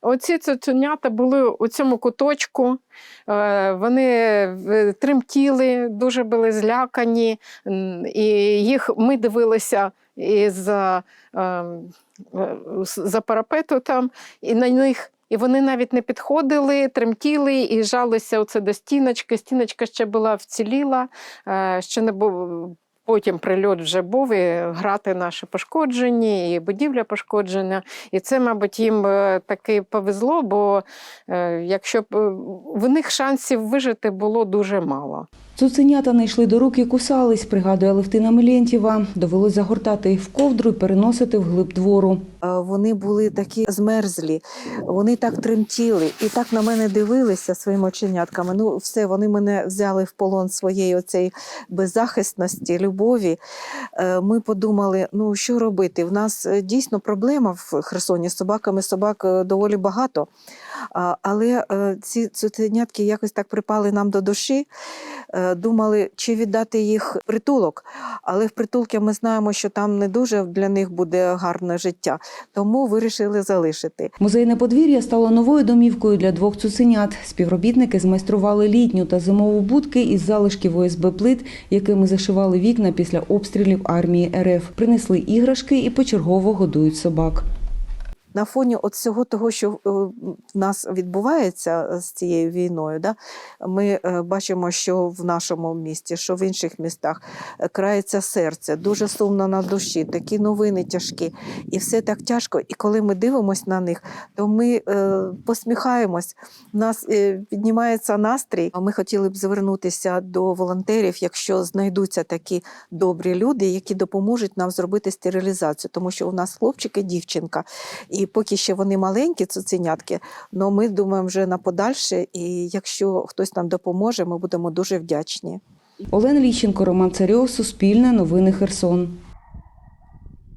Оці цуценята були у цьому куточку, е, вони е, тремтіли, дуже були злякані, і їх ми дивилися із е, е, за парапету там, і на них. І вони навіть не підходили, тремтіли і жалися оце до стіночки. Стіночка ще була вціліла, ще не був. Потім прильот вже був, і грати наші пошкоджені, і будівля пошкоджена. І це, мабуть, їм е, таки повезло, бо е, якщо б е, в них шансів вижити було дуже мало. Цуценята не йшли до рук і кусались, пригадує Левтина Мелєнтєва. Довелось загортати їх в ковдру і переносити в глиб двору. Е, Вони були такі змерзлі, вони так тремтіли і так на мене дивилися своїми оченятками. Ну, все, вони мене взяли в полон своєї оцеї беззахисності, любові. Е, Ми подумали, ну що робити? В нас е, дійсно проблема в Херсоні з собаками. Собак доволі багато. Але ці цуценятки якось так припали нам до душі. Е, Думали, чи віддати їх притулок. Але в притулки ми знаємо, що там не дуже для них буде гарне життя, тому вирішили залишити. Музейне подвір'я стало новою домівкою для двох цуценят. Співробітники змайстрували літню та зимову будки із залишків ОСБ плит, якими зашивали вікна після обстрілів армії РФ. Принесли іграшки і почергово годують собак. На фоні от всього того, що е, в нас відбувається з цією війною, да, ми е, бачимо, що в нашому місті, що в інших містах е, крається серце, дуже сумно на душі, такі новини тяжкі, і все так тяжко. І коли ми дивимося на них, то ми е, посміхаємось. У нас е, піднімається настрій. Ми хотіли б звернутися до волонтерів, якщо знайдуться такі добрі люди, які допоможуть нам зробити стерилізацію, тому що у нас хлопчик і дівчинка. І поки ще вони маленькі, цуценятки, але ми думаємо вже на подальше. І якщо хтось нам допоможе, ми будемо дуже вдячні. Олена Ліщенко, Роман Царьов, Суспільне, Новини Херсон.